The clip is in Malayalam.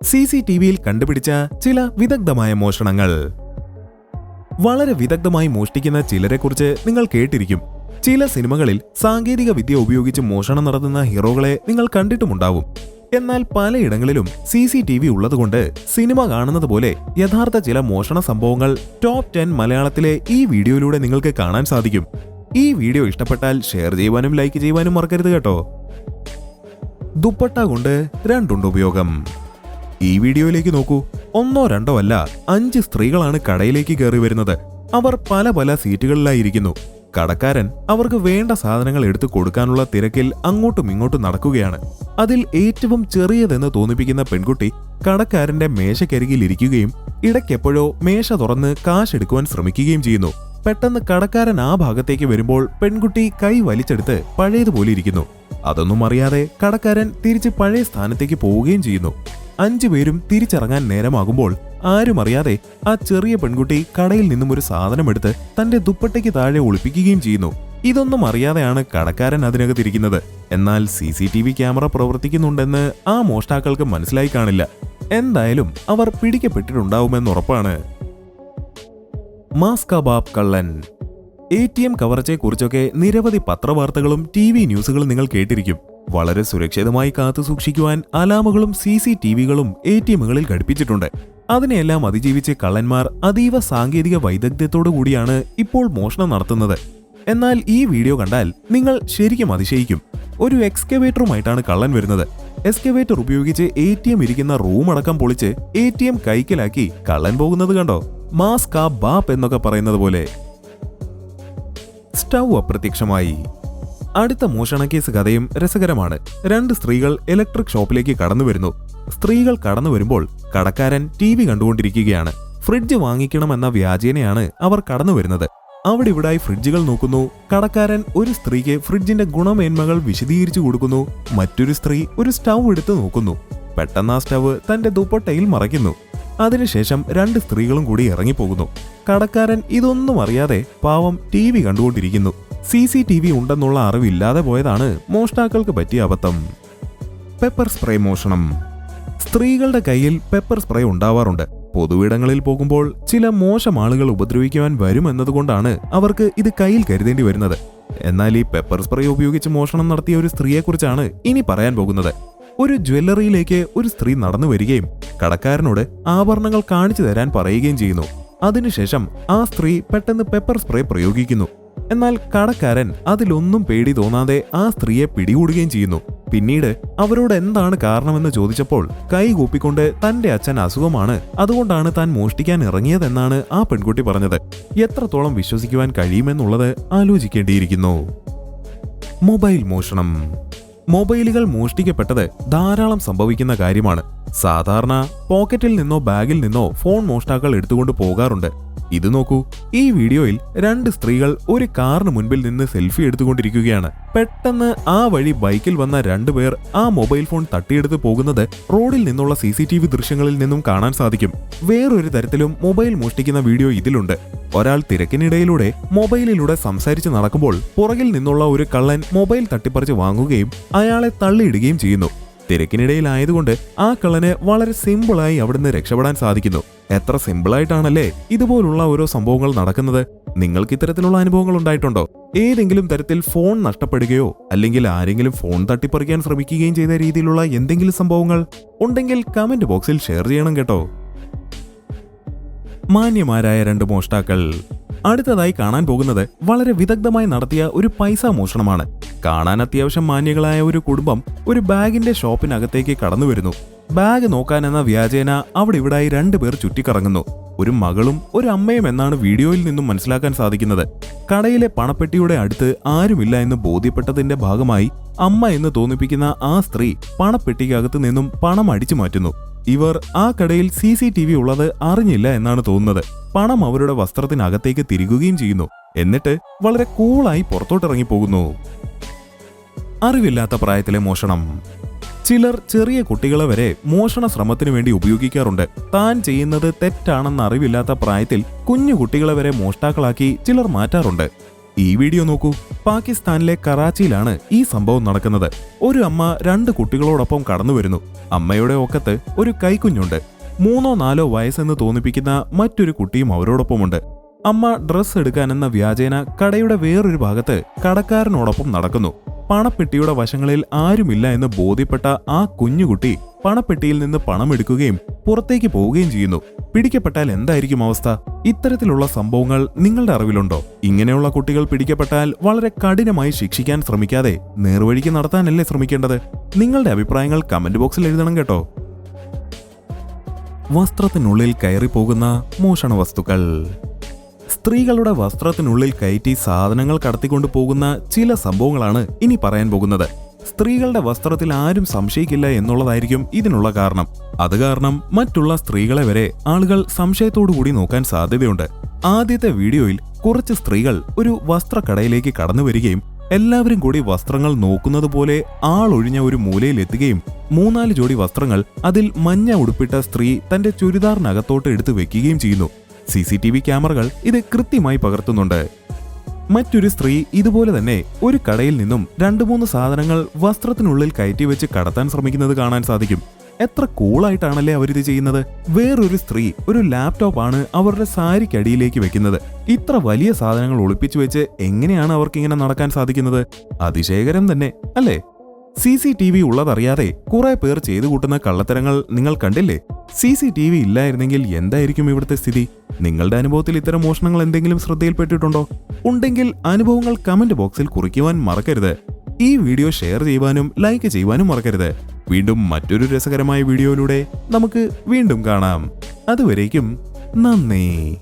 സി സി ടി വിയിൽ കണ്ടുപിടിച്ച ചില വിദഗ്ധമായ മോഷണങ്ങൾ. വളരെ വിദഗ്ധമായി മോഷ്ടിക്കുന്ന ചിലരെക്കുറിച്ച് നിങ്ങൾ കേട്ടിരിക്കും. ചില സിനിമകളിൽ സാങ്കേതിക വിദ്യ ഉപയോഗിച്ച് മോഷണം നടത്തുന്ന ഹീറോകളെ നിങ്ങൾ കണ്ടിട്ടുമുണ്ടാവും. എന്നാൽ പലയിടങ്ങളിലും സി സി ടി വി ഉള്ളതുകൊണ്ട് സിനിമ കാണുന്നത് പോലെ യഥാർത്ഥ ചില മോഷണ സംഭവങ്ങൾ ടോപ്പ് ടെൻ മലയാളത്തിലെ ഈ വീഡിയോയിലൂടെ നിങ്ങൾക്ക് കാണാൻ സാധിക്കും. ഈ വീഡിയോ ഇഷ്ടപ്പെട്ടാൽ ഷെയർ ചെയ്യുവാനും ലൈക്ക് ചെയ്യുവാനും മറക്കരുത് കേട്ടോ. ദുപ്പട്ട കൊണ്ട് രണ്ടുണ്ട് ഉപയോഗം. ഈ വീഡിയോയിലേക്ക് നോക്കൂ. ഒന്നോ രണ്ടോ അല്ല അഞ്ച് സ്ത്രീകളാണ് കടയിലേക്ക് കയറി വരുന്നത്. അവർ പല പല സീറ്റുകളിലായിരിക്കുന്നു. കടക്കാരൻ അവർക്ക് വേണ്ട സാധനങ്ങൾ എടുത്തു കൊടുക്കാനുള്ള തിരക്കിൽ അങ്ങോട്ടും ഇങ്ങോട്ടും നടക്കുകയാണ്. അതിൽ ഏറ്റവും ചെറിയതെന്ന് തോന്നിപ്പിക്കുന്ന പെൺകുട്ടി കടക്കാരന്റെ മേശക്കരികിൽ ഇരിക്കുകയും ഇടയ്ക്കെപ്പോഴോ മേശ തുറന്ന് കാശ് എടുക്കുവാൻ ശ്രമിക്കുകയും ചെയ്യുന്നു. പെട്ടെന്ന് കടക്കാരൻ ആ ഭാഗത്തേക്ക് വരുമ്പോൾ പെൺകുട്ടി കൈ വലിച്ചെടുത്ത് പഴയതുപോലെ ഇരിക്കുന്നു. അതൊന്നും അറിയാതെ കടക്കാരൻ തിരിച്ച് പഴയ സ്ഥാനത്തേക്ക് പോവുകയും ചെയ്യുന്നു. അഞ്ചുപേരും തിരിച്ചിറങ്ങാൻ നേരമാകുമ്പോൾ ആരും അറിയാതെ ആ ചെറിയ പെൺകുട്ടി കടയിൽ നിന്നും ഒരു സാധനമെടുത്ത് തന്റെ ദുപ്പട്ടയ്ക്ക് താഴെ ഒളിപ്പിക്കുകയും ചെയ്യുന്നു. ഇതൊന്നും അറിയാതെയാണ് കടക്കാരൻ അതിനകത്തിരിക്കുന്നത്. എന്നാൽ C C T V camera പ്രവർത്തിക്കുന്നുണ്ടെന്ന് ആ മോഷ്ടാക്കൾക്ക് മനസ്സിലായി കാണില്ല. എന്തായാലും അവർ പിടിക്കപ്പെട്ടിട്ടുണ്ടാവുമെന്നുറപ്പാണ് മാസ്കബാബ് കള്ളൻ. എ ടി എം കവർച്ചയെക്കുറിച്ചൊക്കെ നിരവധി പത്രവാർത്തകളും ടി വി ന്യൂസുകളും നിങ്ങൾ കേട്ടിരിക്കും. വളരെ സുരക്ഷിതമായി കാത്തു സൂക്ഷിക്കുവാൻ അലാമുകളും സി സി ടി വികളും എ ടി എമ്മുകളിൽ ഘടിപ്പിച്ചിട്ടുണ്ട്. അതിനെയെല്ലാം അതിജീവിച്ച് കള്ളന്മാർ അതീവ സാങ്കേതിക വൈദഗ്ധ്യത്തോടു കൂടിയാണ് ഇപ്പോൾ മോഷണം നടത്തുന്നത്. എന്നാൽ ഈ വീഡിയോ കണ്ടാൽ നിങ്ങൾ ശരിക്കും അതിശയിക്കും. ഒരു എക്സ്കവേറ്ററുമായിട്ടാണ് കള്ളൻ വരുന്നത്. എക്സ്കവേറ്റർ ഉപയോഗിച്ച് എ ടി എം ഇരിക്കുന്ന റൂം അടക്കം പൊളിച്ച് എ ടി എം കൈക്കലാക്കി കള്ളൻ പോകുന്നത് കണ്ടോ? മാസ്ക് ആ ബാപ്പ് എന്നൊക്കെ പറയുന്നത് പോലെ. സ്റ്റൗ അപ്രത്യക്ഷമായി. അടുത്ത മോഷണ കേസ് കഥയും രസകരമാണ്. രണ്ട് സ്ത്രീകൾ ഇലക്ട്രിക് ഷോപ്പിലേക്ക് കടന്നു വരുന്നു. സ്ത്രീകൾ കടന്നു വരുമ്പോൾ കടക്കാരൻ ടി വി കണ്ടുകൊണ്ടിരിക്കുകയാണ്. ഫ്രിഡ്ജ് വാങ്ങിക്കണമെന്ന വ്യാജേനയാണ് അവർ കടന്നു വരുന്നത്. അവിടെ ഇവിടായി ഫ്രിഡ്ജുകൾ നോക്കുന്നു. കടക്കാരൻ ഒരു സ്ത്രീക്ക് ഫ്രിഡ്ജിന്റെ ഗുണമേന്മകൾ വിശദീകരിച്ചു കൊടുക്കുന്നു. മറ്റൊരു സ്ത്രീ ഒരു സ്റ്റൗ എടുത്ത് നോക്കുന്നു. പെട്ടെന്ന് ആ സ്റ്റവ് തന്റെ ദുപ്പട്ടയിൽ മറയ്ക്കുന്നു. അതിനുശേഷം രണ്ട് സ്ത്രീകളും കൂടി ഇറങ്ങിപ്പോകുന്നു. കടക്കാരൻ ഇതൊന്നും അറിയാതെ പാവം ടി വി കണ്ടുകൊണ്ടിരിക്കുന്നു. സി സി ടി വി ഉണ്ടെന്നുള്ള അറിവില്ലാതെ പോയതാണ് മോഷ്ടാക്കൾക്ക് പറ്റിയ അബദ്ധം. പെപ്പർ സ്പ്രേ മോഷണം. സ്ത്രീകളുടെ കയ്യിൽ പെപ്പർ സ്പ്രേ ഉണ്ടാവാറുണ്ട്. പൊതുവിടങ്ങളിൽ പോകുമ്പോൾ ചില മോശം ആളുകൾ ഉപദ്രവിക്കുവാൻ വരുമെന്നതുകൊണ്ടാണ് അവർക്ക് ഇത് കയ്യിൽ കരുതേണ്ടി വരുന്നത്. എന്നാൽ ഈ പെപ്പർ സ്പ്രേ ഉപയോഗിച്ച് മോഷണം നടത്തിയ ഒരു സ്ത്രീയെക്കുറിച്ചാണ് ഇനി പറയാൻ പോകുന്നത്. ഒരു ജ്വല്ലറിയിലേക്ക് ഒരു സ്ത്രീ നടന്നു വരികയും കടക്കാരനോട് ആഭരണങ്ങൾ കാണിച്ചു തരാൻ പറയുകയും ചെയ്യുന്നു. അതിനുശേഷം ആ സ്ത്രീ പെട്ടെന്ന് പെപ്പർ സ്പ്രേ പ്രയോഗിക്കുന്നു. എന്നാൽ കടക്കാരൻ അതിലൊന്നും പേടി തോന്നാതെ ആ സ്ത്രീയെ പിടികൂടുകയും ചെയ്യുന്നു. പിന്നീട് അവരോട് എന്താണ് കാരണമെന്ന് ചോദിച്ചപ്പോൾ കൈ കൂപ്പിക്കൊണ്ട് തന്റെ അച്ഛൻ അസുഖമാണ് അതുകൊണ്ടാണ് താൻ മോഷ്ടിക്കാൻ ഇറങ്ങിയതെന്നാണ് ആ പെൺകുട്ടി പറഞ്ഞത്. എത്രത്തോളം വിശ്വസിക്കുവാൻ കഴിയുമെന്നുള്ളത് ആലോചിക്കേണ്ടിയിരിക്കുന്നു. മൊബൈൽ മോഷണം. മൊബൈലുകൾ മോഷ്ടിക്കപ്പെട്ടത് ധാരാളം സംഭവിക്കുന്ന കാര്യമാണ്. സാധാരണ പോക്കറ്റിൽ നിന്നോ ബാഗിൽ നിന്നോ ഫോൺ മോഷ്ടാക്കൾ എടുത്തുകൊണ്ട് പോകാറുണ്ട്. ഇത് നോക്കൂ ഈ വീഡിയോയിൽ രണ്ട് സ്ത്രീകൾ ഒരു കാറിന് മുൻപിൽ നിന്ന് സെൽഫി എടുത്തുകൊണ്ടിരിക്കുകയാണ്. പെട്ടെന്ന് ആ വഴി ബൈക്കിൽ വന്ന രണ്ടുപേർ ആ മൊബൈൽ ഫോൺ തട്ടിയെടുത്ത് പോകുന്നത് റോഡിൽ നിന്നുള്ള സി സി ടി വി ദൃശ്യങ്ങളിൽ നിന്നും കാണാൻ സാധിക്കും. വേറൊരു തരത്തിലും മൊബൈൽ മോഷ്ടിക്കുന്ന വീഡിയോ ഇതിലുണ്ട്. ഒരാൾ തിരക്കിനിടയിലൂടെ മൊബൈലിലൂടെ സംസാരിച്ച് നടക്കുമ്പോൾ പുറകിൽ നിന്നുള്ള ഒരു കള്ളൻ മൊബൈൽ തട്ടിപ്പറിച്ച് വാങ്ങുകയും അയാളെ തള്ളിയിടുകയും ചെയ്യുന്നു. തിരക്കിനിടയിലായതുകൊണ്ട് ആ കള്ളന് വളരെ സിമ്പിളായി അവിടുന്ന് രക്ഷപ്പെടാൻ സാധിക്കുന്നു. എത്ര സിമ്പിളായിട്ടാണല്ലേ ഇതുപോലുള്ള ഓരോ സംഭവങ്ങൾ നടക്കുന്നത്? നിങ്ങൾക്ക് ഇത്തരത്തിലുള്ള അനുഭവങ്ങൾ ഉണ്ടായിട്ടുണ്ടോ? ഏതെങ്കിലും തരത്തിൽ ഫോൺ നഷ്ടപ്പെടുകയോ അല്ലെങ്കിൽ ആരെങ്കിലും ഫോൺ തട്ടിപ്പറിക്കാൻ ശ്രമിക്കുകയും ചെയ്ത രീതിയിലുള്ള എന്തെങ്കിലും സംഭവങ്ങൾ ഉണ്ടെങ്കിൽ കമന്റ് ബോക്സിൽ ഷെയർ ചെയ്യണം കേട്ടോ. മാന്യമാരായ രണ്ട് മോഷ്ടാക്കൾ അടുത്തതായി കാണാൻ പോകുന്നത് വളരെ വിദഗ്ധമായി നടത്തിയ ഒരു പൈസ മോഷണമാണ്. കാണാൻ അത്യാവശ്യം മാന്യകളായ ഒരു കുടുംബം ഒരു ബാഗിന്റെ ഷോപ്പിനകത്തേക്ക് കടന്നു വരുന്നു. ബാഗ് നോക്കാനെന്ന വ്യാജേന അവിടെ ഇവിടായി രണ്ടുപേർ ചുറ്റിക്കറങ്ങുന്നു. ഒരു മകളും ഒരു അമ്മയും എന്നാണ് വീഡിയോയിൽ നിന്നും മനസ്സിലാക്കാൻ സാധിക്കുന്നത്. കടയിലെ പണപ്പെട്ടിയുടെ അടുത്ത് ആരുമില്ല എന്ന് ബോധ്യപ്പെട്ടതിന്റെ ഭാഗമായി അമ്മ എന്ന് തോന്നിപ്പിക്കുന്ന ആ സ്ത്രീ പണപ്പെട്ടിക്കകത്ത് നിന്നും പണം അടിച്ചു മാറ്റുന്നു. ഇവർ ആ കടയിൽ സി സി ടി വി ഉള്ളത് അറിഞ്ഞില്ല എന്നാണ് തോന്നുന്നത്. പണം അവരുടെ വസ്ത്രത്തിനകത്തേക്ക് തിരികുകയും ചെയ്യുന്നു. എന്നിട്ട് വളരെ കൂളായി പുറത്തോട്ടിറങ്ങി പോകുന്നു അറിവില്ലാത്ത പ്രായത്തിലെ മോഷണം. ചിലർ ചെറിയ കുട്ടികളെ വരെ മോഷണ ശ്രമത്തിനു വേണ്ടി ഉപയോഗിക്കാറുണ്ട്. താൻ ചെയ്യുന്നത് തെറ്റാണെന്ന് അറിവില്ലാത്ത പ്രായത്തിൽ കുഞ്ഞു കുട്ടികളെ വരെ മോഷ്ടാക്കളാക്കി ചിലർ മാറ്റാറുണ്ട്. ഈ വീഡിയോ നോക്കൂ. പാകിസ്ഥാനിലെ കറാച്ചിയിലാണ് ഈ സംഭവം നടക്കുന്നത്. ഒരു അമ്മ രണ്ട് കുട്ടികളോടൊപ്പം കടന്നു വരുന്നു അമ്മയുടെ ഒക്കത്ത് ഒരു കൈക്കുഞ്ഞുണ്ട്. മൂന്നോ നാലോ വയസ്സെന്ന് തോന്നിപ്പിക്കുന്ന മറ്റൊരു കുട്ടിയും അവരോടൊപ്പമുണ്ട്. അമ്മ ഡ്രസ്സ് എടുക്കാനെന്ന വ്യാജേന കടയുടെ വേറൊരു ഭാഗത്ത് കടക്കാരനോടൊപ്പം നടക്കുന്നു. പണപ്പെട്ടിയുടെ വശങ്ങളിൽ ആരുമില്ല എന്ന് ബോധ്യപ്പെട്ട ആ കുഞ്ഞുകുട്ടി പണപ്പെട്ടിയിൽ നിന്ന് പണമെടുക്കുകയും പുറത്തേക്ക് പോവുകയും ചെയ്യുന്നു. പിടിക്കപ്പെട്ടാൽ എന്തായിരിക്കും അവസ്ഥ? ഇത്തരത്തിലുള്ള സംഭവങ്ങൾ നിങ്ങളുടെ അറിവിലുണ്ടോ? ഇങ്ങനെയുള്ള കുട്ടികൾ പിടിക്കപ്പെട്ടാൽ വളരെ കഠിനമായി ശിക്ഷിക്കാൻ ശ്രമിക്കാതെ നേർവഴിക്ക് നടത്താനല്ലേ ശ്രമിക്കേണ്ടത്? നിങ്ങളുടെ അഭിപ്രായങ്ങൾ കമന്റ് ബോക്സിൽ എഴുതണം കേട്ടോ. വസ്ത്രത്തിനുള്ളിൽ കയറി പോകുന്ന മോഷണ വസ്തുക്കൾ. സ്ത്രീകളുടെ വസ്ത്രത്തിനുള്ളിൽ കയറ്റി സാധനങ്ങൾ കടത്തിക്കൊണ്ടു പോകുന്ന ചില സംഭവങ്ങളാണ് ഇനി പറയാൻ പോകുന്നത്. സ്ത്രീകളുടെ വസ്ത്രത്തിൽ ആരും സംശയിക്കില്ല എന്നുള്ളതായിരിക്കും ഇതിനുള്ള കാരണം. അത് കാരണം മറ്റുള്ള സ്ത്രീകളെ വരെ ആളുകൾ കൂടി നോക്കാൻ സാധ്യതയുണ്ട്. ആദ്യത്തെ വീഡിയോയിൽ കുറച്ച് സ്ത്രീകൾ ഒരു വസ്ത്രക്കടയിലേക്ക് കടന്നു വരികയും എല്ലാവരും കൂടി വസ്ത്രങ്ങൾ നോക്കുന്നത് പോലെ ആളൊഴിഞ്ഞ ഒരു മൂലയിലെത്തുകയും മൂന്നാൽ ജോഡി വസ്ത്രങ്ങൾ അതിൽ മഞ്ഞ ഉടുപ്പിട്ട സ്ത്രീ തന്റെ ചുരിദാറിനകത്തോട്ട് എടുത്തു വെക്കുകയും ചെയ്യുന്നു. സി സി ടി വി ക്യാമറകൾ ഇത് കൃത്യമായി പകർത്തുന്നുണ്ട്. മറ്റൊരു സ്ത്രീ ഇതുപോലെ തന്നെ ഒരു കടയിൽ നിന്നും രണ്ടു മൂന്ന് സാധനങ്ങൾ വസ്ത്രത്തിനുള്ളിൽ കയറ്റി വെച്ച് കടത്താൻ ശ്രമിക്കുന്നത് കാണാൻ സാധിക്കും. എത്ര കൂളായിട്ടാണല്ലേ അവരിത് ചെയ്യുന്നത്? വേറൊരു സ്ത്രീ ഒരു ലാപ്ടോപ്പ് ആണ് അവരുടെ സാരിക്കടിയിലേക്ക് വെക്കുന്നത്. ഇത്ര വലിയ സാധനങ്ങൾ ഒളിപ്പിച്ചു വെച്ച് എങ്ങനെയാണ് അവർക്ക് ഇങ്ങനെ നടക്കാൻ സാധിക്കുന്നത്? അതിശയകരം തന്നെ അല്ലേ? സി സി ടി വി ഉള്ളതറിയാതെ കുറെ പേർ ചെയ്തു കൂട്ടുന്ന കള്ളത്തരങ്ങൾ നിങ്ങൾ കണ്ടില്ലേ? സി സി ടി വി ഇല്ലായിരുന്നെങ്കിൽ എന്തായിരിക്കും ഇവിടുത്തെ സ്ഥിതി? നിങ്ങളുടെ അനുഭവത്തിൽ ഇത്തരം മോഷണങ്ങൾ എന്തെങ്കിലും ശ്രദ്ധയിൽപ്പെട്ടിട്ടുണ്ടോ? ഉണ്ടെങ്കിൽ അനുഭവങ്ങൾ കമന്റ് ബോക്സിൽ കുറിക്കുവാൻ മറക്കരുത്. ഈ വീഡിയോ ഷെയർ ചെയ്യുവാനും ലൈക്ക് ചെയ്യുവാനും മറക്കരുത്. വീണ്ടും മറ്റൊരു രസകരമായ വീഡിയോയിലൂടെ നമുക്ക് വീണ്ടും കാണാം. അതുവരേക്കും നന്ദി.